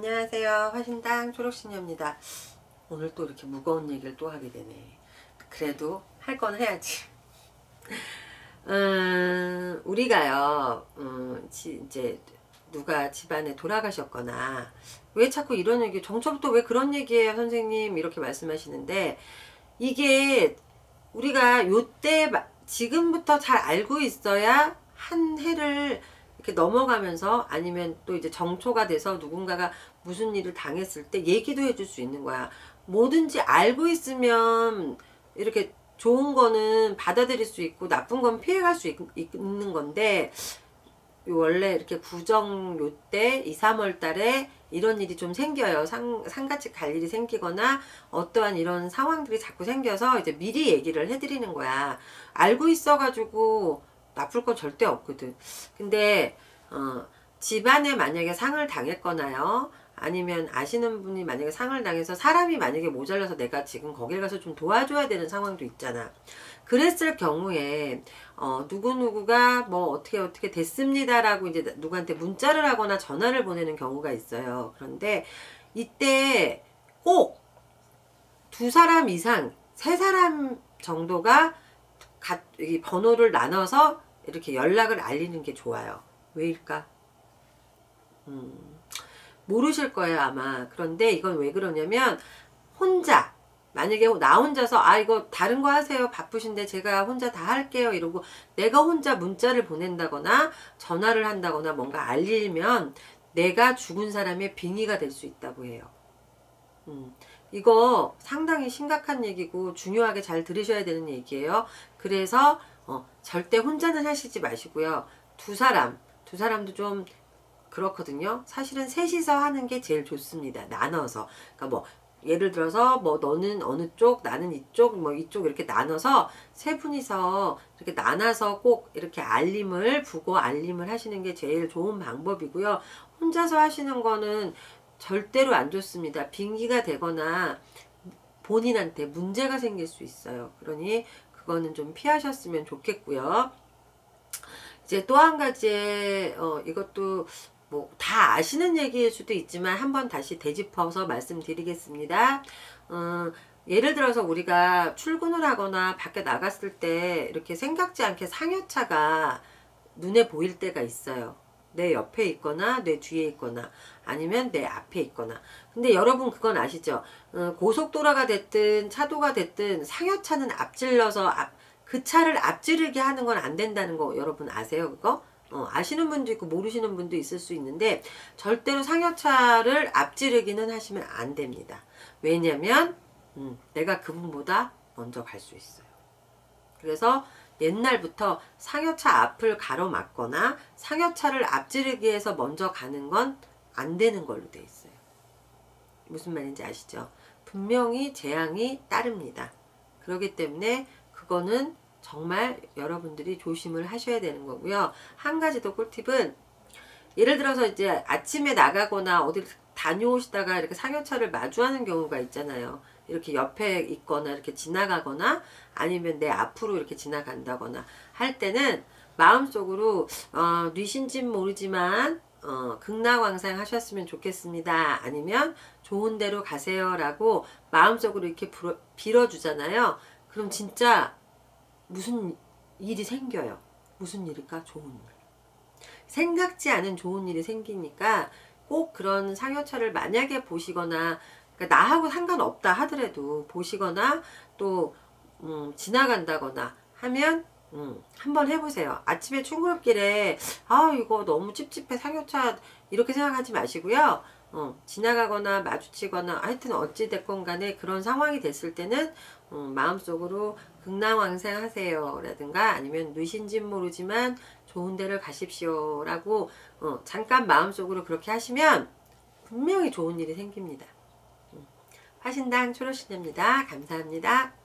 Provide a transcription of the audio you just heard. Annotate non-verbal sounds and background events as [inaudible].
안녕하세요. 화신당 초록신녀입니다. 오늘 또 이렇게 무거운 얘기를 또 하게 되네. 그래도 할 건 해야지. [laughs] 음, 우리가요, 음, 지, 이제 누가 집안에 돌아가셨거나 왜 자꾸 이런 얘기, 정초부터 왜 그런 얘기예요, 선생님? 이렇게 말씀하시는데 이게 우리가 요때 지금부터 잘 알고 있어야 한 해를 이렇게 넘어가면서 아니면 또 이제 정초가 돼서 누군가가 무슨 일을 당했을 때 얘기도 해줄 수 있는 거야. 뭐든지 알고 있으면 이렇게 좋은 거는 받아들일 수 있고 나쁜 건 피해갈 수 있, 는 건데 원래 이렇게 구정 요때 2, 3월 달에 이런 일이 좀 생겨요. 상, 상같이 갈 일이 생기거나 어떠한 이런 상황들이 자꾸 생겨서 이제 미리 얘기를 해드리는 거야. 알고 있어가지고 나쁠 거 절대 없거든. 근데 어, 집안에 만약에 상을 당했거나요. 아니면 아시는 분이 만약에 상을 당해서 사람이 만약에 모자라서 내가 지금 거길 가서 좀 도와줘야 되는 상황도 있잖아. 그랬을 경우에 어, 누구누구가 뭐 어떻게 어떻게 됐습니다라고 이제 누구한테 문자를 하거나 전화를 보내는 경우가 있어요. 그런데 이때 꼭 두 사람 이상, 세 사람 정도가 가, 이 번호를 나눠서 이렇게 연락을 알리는 게 좋아요. 왜일까? 음, 모르실 거예요 아마. 그런데 이건 왜 그러냐면 혼자 만약에 나 혼자서 아 이거 다른 거 하세요 바쁘신데 제가 혼자 다 할게요 이러고 내가 혼자 문자를 보낸다거나 전화를 한다거나 뭔가 알리면 내가 죽은 사람의 빙의가 될 수 있다고 해요. 음, 이거 상당히 심각한 얘기고 중요하게 잘 들으셔야 되는 얘기예요. 그래서 어, 절대 혼자는 하시지 마시고요. 두 사람, 두 사람도 좀 그렇거든요. 사실은 셋이서 하는 게 제일 좋습니다. 나눠서. 그러니까 뭐 예를 들어서 뭐 너는 어느 쪽 나는 이쪽 뭐 이쪽 이렇게 나눠서 세 분이서 이렇게 나눠서 꼭 이렇게 알림을 부고 알림을 하시는 게 제일 좋은 방법이고요. 혼자서 하시는 거는 절대로 안 좋습니다. 빙기가 되거나 본인한테 문제가 생길 수 있어요. 그러니 그거는 좀 피하셨으면 좋겠고요. 이제 또 한 가지 어, 이것도 뭐 다 아시는 얘기일 수도 있지만 한번 다시 되짚어서 말씀드리겠습니다. 어, 예를 들어서 우리가 출근을 하거나 밖에 나갔을 때 이렇게 생각지 않게 상여차가 눈에 보일 때가 있어요. 내 옆에 있거나 내 뒤에 있거나 아니면 내 앞에 있거나 근데 여러분 그건 아시죠 어, 고속도로가 됐든 차도가 됐든 상여차는 앞질러서 앞, 그 차를 앞지르게 하는 건 안 된다는 거 여러분 아세요 그거? 어, 아시는 분도 있고 모르시는 분도 있을 수 있는데 절대로 상여차를 앞지르기는 하시면 안 됩니다. 왜냐면 음, 내가 그분보다 먼저 갈 수 있어요. 그래서 옛날부터 상여차 앞을 가로막거나 상여차를 앞지르기 위해서 먼저 가는 건 안 되는 걸로 돼 있어요. 무슨 말인지 아시죠? 분명히 재앙이 따릅니다. 그렇기 때문에 그거는 정말 여러분들이 조심을 하셔야 되는 거고요. 한 가지 더 꿀팁은 예를 들어서 이제 아침에 나가거나 어디 다녀오시다가 이렇게 상여차를 마주하는 경우가 있잖아요. 이렇게 옆에 있거나 이렇게 지나가거나 아니면 내 앞으로 이렇게 지나간다거나 할 때는 마음속으로 어, 뉘신진 모르지만 어, 극락왕상 하셨으면 좋겠습니다. 아니면 좋은 데로 가세요 라고 마음속으로 이렇게 불어, 빌어주잖아요. 그럼 진짜 무슨 일이 생겨요. 무슨 일일까? 좋은 일. 생각지 않은 좋은 일이 생기니까 꼭 그런 상여차를 만약에 보시거나 그러니까 나하고 상관없다 하더라도 보시거나 또 음, 지나간다거나 하면 음, 한번 해보세요. 아침에 출근길에 아 이거 너무 찝찝해 상여차 이렇게 생각하지 마시고요. 어, 지나가거나 마주치거나 하여튼 어찌됐건 간에 그런 상황이 됐을 때는 어, 마음속으로 극락왕생 하세요 라든가 아니면 누신진 모르지만 좋은 데를 가십시오 라고 어, 잠깐 마음속으로 그렇게 하시면 분명히 좋은 일이 생깁니다. 음, 화신당 초로신입니다. 감사합니다.